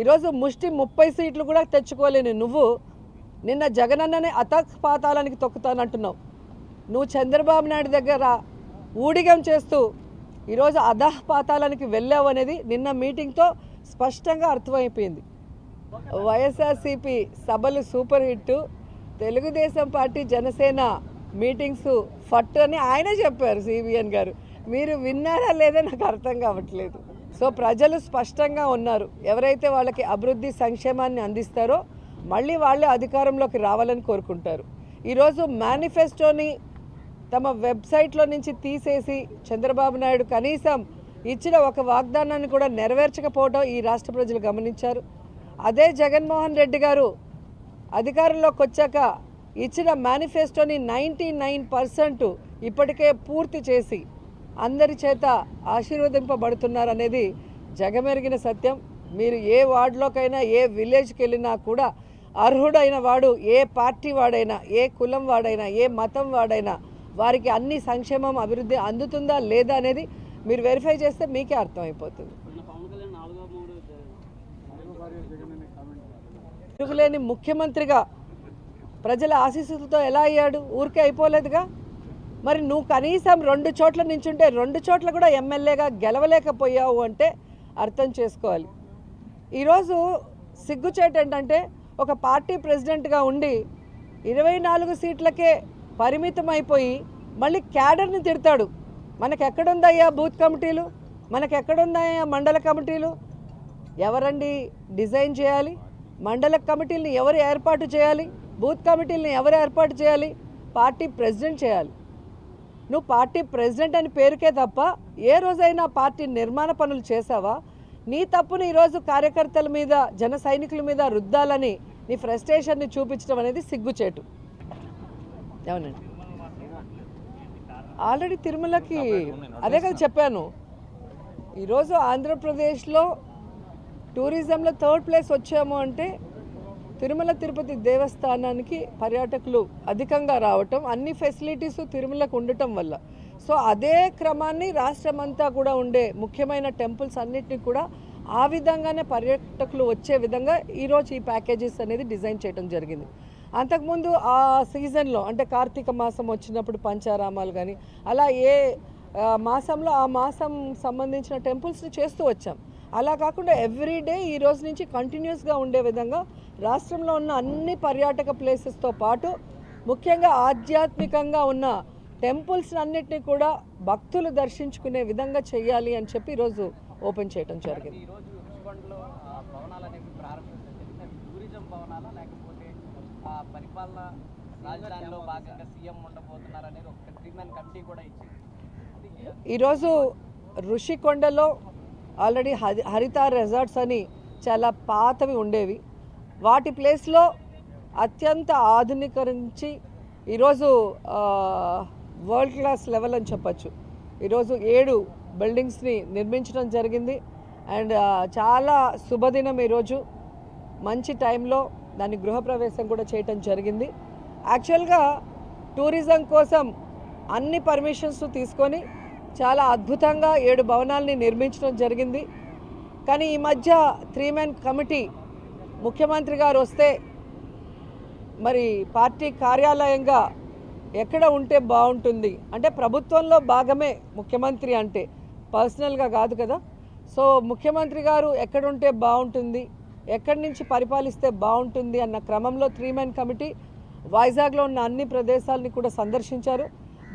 ఈరోజు ముష్టి ముప్పై సీట్లు కూడా తెచ్చుకోలేని నువ్వు నిన్న జగనన్ననే అతక్ పాతాలానికి తొక్కుతానంటున్నావు. నువ్వు చంద్రబాబు నాయుడు దగ్గర ఊడిగం చేస్తూ ఈరోజు అధహ పాతాలానికి వెళ్ళావు అనేది నిన్న మీటింగ్తో స్పష్టంగా అర్థమైపోయింది. వైఎస్ఆర్సీపీ సభలు super hit Telugu Desam party Janasena meetings ఫట్ అని ఆయనే చెప్పారు సిబిఎన్ గారు. మీరు విన్నారా లేదా నాకు అర్థం కావట్లేదు. సో ప్రజలు స్పష్టంగా ఉన్నారు. ఎవరైతే వాళ్ళకి అభివృద్ధి సంక్షేమాన్ని అందిస్తారో మళ్ళీ వాళ్ళే అధికారంలోకి రావాలని కోరుకుంటారు. ఈరోజు మేనిఫెస్టోని తమ వెబ్సైట్లో నుంచి తీసేసి చంద్రబాబు నాయుడు కనీసం ఇచ్చిన ఒక వాగ్దానాన్ని కూడా నెరవేర్చకపోవడం ఈ రాష్ట్ర ప్రజలు గమనించారు. అదే జగన్మోహన్ రెడ్డి గారు అధికారంలోకి వచ్చాక ఇచ్చిన మేనిఫెస్టోని నైంటీ నైన్ పర్సెంట్ ఇప్పటికే పూర్తి చేసి అందరి చేత ఆశీర్వదింపబడుతున్నారు అనేది జగమెరిగిన సత్యం. మీరు ఏ వార్డులోకైనా ఏ విలేజ్కి వెళ్ళినా కూడా అర్హుడైన వాడు ఏ పార్టీ వాడైనా ఏ కులం వాడైనా ఏ మతం వాడైనా వారికి అన్ని సంక్షేమం అభివృద్ధి అందుతుందా లేదా అనేది మీరు వెరిఫై చేస్తే మీకే అర్థమైపోతుంది. తిరుగులేని ముఖ్యమంత్రిగా ప్రజల ఆశీస్సులతో ఎలా అయ్యాడు? ఊరికే అయిపోలేదుగా? మరి నువ్వు కనీసం రెండు చోట్ల నించుంటే రెండు చోట్ల కూడా ఎమ్మెల్యేగా గెలవలేకపోయావు అంటే అర్థం చేసుకోవాలి. ఈరోజు సిగ్గుచేట ఏంటంటే ఒక పార్టీ ప్రెసిడెంట్గా ఉండి ఇరవై నాలుగు సీట్లకే పరిమితం అయిపోయి మళ్ళీ క్యాడర్ని తిడతాడు. మనకు ఎక్కడుందయ్యా బూత్ కమిటీలు? మనకు ఎక్కడుందయ్యా మండల కమిటీలు? ఎవరండి డిజైన్ చేయాలి? మండల కమిటీలను ఎవరు ఏర్పాటు చేయాలి? బూత్ కమిటీలను ఎవరు ఏర్పాటు చేయాలి? పార్టీ ప్రెసిడెంట్ చేయాలి. నువ్వు పార్టీ ప్రెసిడెంట్ అని పేరుకే తప్ప ఏ రోజైనా పార్టీ నిర్మాణ పనులు చేసావా నీ తప్పుని ఈరోజు కార్యకర్తల మీద జన సైనికుల మీద రుద్దాలని నీ ఫ్రస్ట్రేషన్ని చూపించడం అనేది సిగ్గుచేటు. అవునండి ఆల్రెడీ తిరుమలకి అదే కదా చెప్పాను. ఈరోజు ఆంధ్రప్రదేశ్లో టూరిజంలో థర్డ్ ప్లేస్ వచ్చాము అంటే తిరుమల తిరుపతి దేవస్థానానికి పర్యాటకులు అధికంగా రావటం అన్ని ఫెసిలిటీస్ తిరుమలకు ఉండటం వల్ల. సో అదే క్రమాన్ని రాష్ట్రమంతా కూడా ఉండే ముఖ్యమైన టెంపుల్స్ అన్నిటినీ కూడా ఆ విధంగానే పర్యాటకులు వచ్చే విధంగా ఈరోజు ఈ ప్యాకేజెస్ అనేది డిజైన్ చేయడం జరిగింది. అంతకుముందు ఆ సీజన్లో అంటే కార్తీక మాసం వచ్చినప్పుడు పంచారామాలు కానీ అలా ఏ మాసంలో ఆ మాసం సంబంధించిన టెంపుల్స్ని చేస్తూ వచ్చాం. అలా కాకుండా ఎవ్రీడే ఈ రోజు నుంచి కంటిన్యూస్గా ఉండే విధంగా రాష్ట్రంలో ఉన్న అన్ని పర్యాటక ప్లేసెస్తో పాటు ముఖ్యంగా ఆధ్యాత్మికంగా ఉన్న టెంపుల్స్ అన్నిటినీ కూడా భక్తులు దర్శించుకునే విధంగా చేయాలి అని చెప్పి ఈరోజు ఓపెన్ చేయడం జరిగింది. ఈరోజు ఋషికొండలో ఆల్రెడీ హరి హరిత రెసార్ట్స్ అని చాలా పాతవి ఉండేవి. వాటి ప్లేస్లో అత్యంత ఆధునీకరించి ఈరోజు వరల్డ్ క్లాస్ లెవెల్ అని చెప్పచ్చు. ఈరోజు ఏడు బిల్డింగ్స్ని నిర్మించడం జరిగింది. అండ్ చాలా శుభదినం ఈరోజు. మంచి టైంలో దాని గృహప్రవేశం కూడా చేయటం జరిగింది. యాక్చువల్గా టూరిజం కోసం అన్ని పర్మిషన్స్ తీసుకొని చాలా అద్భుతంగా ఏడు భవనాల్ని నిర్మించడం జరిగింది. కానీ ఈ మధ్య త్రీ మెన్ కమిటీ ముఖ్యమంత్రి గారు వస్తే మరి పార్టీ కార్యాలయంగా ఎక్కడ ఉంటే బాగుంటుంది? అంటే ప్రభుత్వంలో భాగమే ముఖ్యమంత్రి అంటే పర్సనల్గా కాదు కదా. సో ముఖ్యమంత్రి గారు ఎక్కడ ఉంటే బాగుంటుంది? ఎక్కడి నుంచి పరిపాలిస్తే బాగుంటుంది అన్న క్రమంలో త్రీ మెన్ కమిటీ వైజాగ్లో ఉన్న అన్ని ప్రదేశాలని కూడా సందర్శించారు.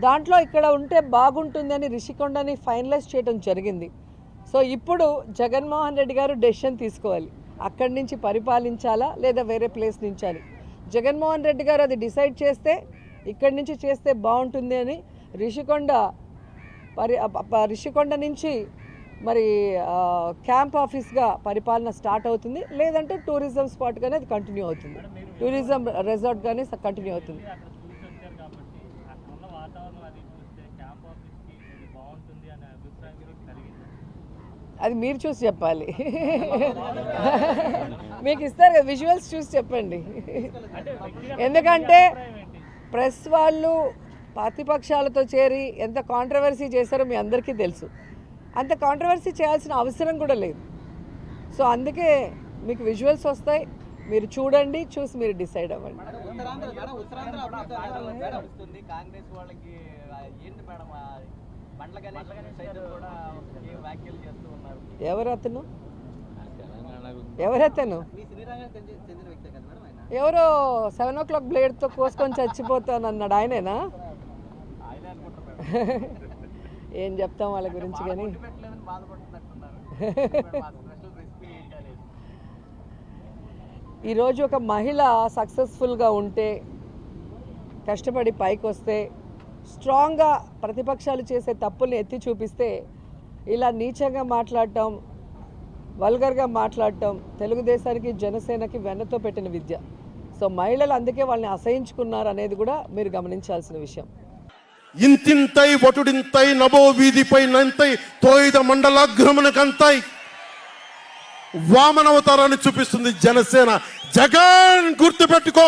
దాంట్లో ఇక్కడ ఉంటే బాగుంటుందని రిషికొండని ఫైనలైజ్ చేయడం జరిగింది. సో ఇప్పుడు జగన్మోహన్ రెడ్డి గారు డెసిషన్ తీసుకోవాలి. అక్కడి నుంచి పరిపాలించాలా లేదా వేరే ప్లేస్ నుంచి అని జగన్మోహన్ రెడ్డి గారు అది డిసైడ్ చేస్తే ఇక్కడి నుంచి చేస్తే బాగుంటుంది అని రిషికొండ పరి రిషికొండ నుంచి మరి క్యాంప్ ఆఫీస్గా పరిపాలన స్టార్ట్ అవుతుంది. లేదంటే టూరిజం స్పాట్గానే అది కంటిన్యూ అవుతుంది. టూరిజం రెసార్ట్గానే కంటిన్యూ అవుతుంది అక్కడ చూసి వచ్చారు కాబట్టి అక్కడ ఉన్న వాతావరణం అది చూస్తే క్యాంప్ ఆఫీస్కి ఇది బాగుంటుంది అనే అభిప్రాయం మీకు కలిగింది అది మీరు చూసి చెప్పాలి మీకు ఇస్తారు కదా విజువల్స్ చూసి చెప్పండి ఎందుకంటే ప్రెస్ వాళ్ళు ప్రతిపక్షాలతో చేరి ఎంత కాంట్రవర్సీ చేశారో మీ అందరికీ తెలుసు అంత కాంట్రవర్సీ చేయాల్సిన అవసరం కూడా లేదు సో అందుకే మీకు విజువల్స్ వస్తాయి మీరు చూడండి చూసి మీరు డిసైడ్ అవ్వండి ఉత్తరాంధ్ర కాంగ్రెస్ వాళ్ళకి ఏంటి మేడం ఆ, బండ్ల గణేష్ సైతం కూడా ఏ వ్యాఖ్యలు చేస్తూ ఉన్నారు. ఎవరు అతను ఎవరతను? ఆయన? ఎవరో సెవెన్ ఓ క్లాక్ బ్లేడ్తో కోసుకొని చచ్చిపోతాను అన్నాడు ఆయనేనా? ఏం చెప్తాం వాళ్ళ గురించి కానీ? ఈరోజు ఒక మహిళ సక్సెస్ఫుల్గా ఉంటే కష్టపడి పైకి వస్తే స్ట్రాంగ్గా ప్రతిపక్షాలు చేసే తప్పుల్ని ఎత్తి చూపిస్తే ఇలా నీచంగా మాట్లాడటం వల్గర్గా మాట్లాడటం తెలుగుదేశానికి జనసేనకి వెన్నతో పెట్టిన విద్య. సో మహిళలు అందుకే వాళ్ళని అసహించుకున్నారు అనేది కూడా మీరు గమనించాల్సిన విషయం. ఇంతింతై వటుడింతై నభో వీధిపై నంతై తోయిద మండలాగ్రమునకంతై వామనవతారాన్ని చూపిస్తుంది జనసేన. జగన్ గుర్తుపెట్టుకో.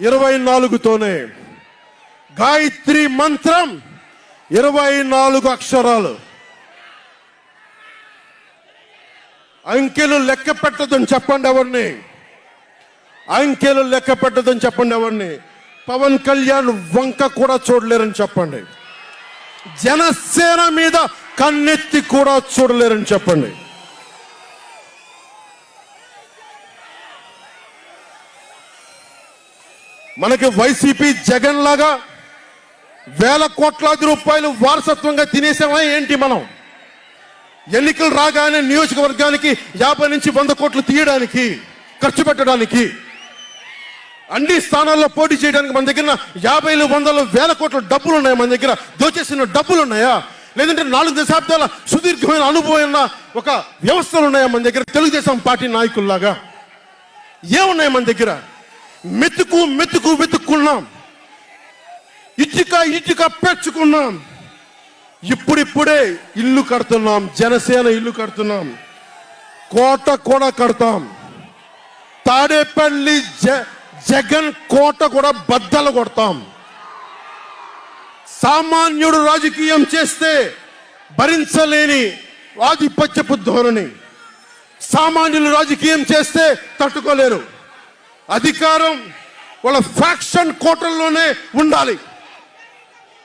ఇరవై నాలుగుతోనే. గాయత్రి మంత్రం ఇరవై నాలుగు అక్షరాలు. అంకెలు లెక్క పెట్టదని చెప్పండి ఎవరిని? అంకెలు లెక్క పెట్టదని చెప్పండి ఎవరిని? పవన్ కళ్యాణ్ వంక కూడా చూడలేరని చెప్పండి. జనసేన మీద కన్నెత్తి కూడా చూడలేరని చెప్పండి. మనకి వైసీపీ జగన్ లాగా వేల కోట్లాది రూపాయలు వారసత్వంగా తినేసామా ఏంటి మనం? ఎన్నికలు రాగానే నియోజకవర్గానికి యాభై నుంచి వంద కోట్లు తీయడానికి ఖర్చు పెట్టడానికి అన్ని స్థానాల్లో పోటీ చేయడానికి మన దగ్గర యాభైలు వందలు వేల కోట్ల డబ్బులు ఉన్నాయి మన దగ్గర? దోచేసిన డబ్బులు ఉన్నాయా లేదంటే నాలుగు దశాబ్దాల సుదీర్ఘమైన అనుభవం ఉన్న ఒక వ్యవస్థలు ఉన్నాయా మన దగ్గర? తెలుగుదేశం పార్టీ నాయకుల్లాగా. ఏమున్నాయి మన దగ్గర? మెతుకు మెతుకు వెతుక్కున్నాం. ఇటుక ఇటుక పెంచుకున్నాం. ఇప్పుడిప్పుడే ఇల్లు కడుతున్నాం. జనసేన ఇల్లు కడుతున్నాం. కోట కూడా కడతాం. తాడేపల్లి జ జగన్ కోట కూడా బద్దలు కొడతాం. సామాన్యుడు రాజకీయం చేస్తే భరించలేని ఆధిపత్యపు ధోరణి. సామాన్యులు రాజకీయం చేస్తే తట్టుకోలేరు. అధికారం వాళ్ళ ఫ్యాక్షన్ కోటల్లోనే ఉండాలి.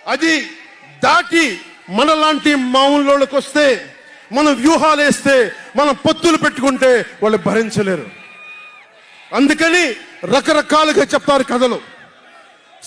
అది దాటి మనలాంటి మామూలులోకి వస్తే మనం వ్యూహాలు వేస్తే మనం పొత్తులు పెట్టుకుంటే వాళ్ళు భరించలేరు. అందుకని రకరకాలుగా చెప్తారు కథలు.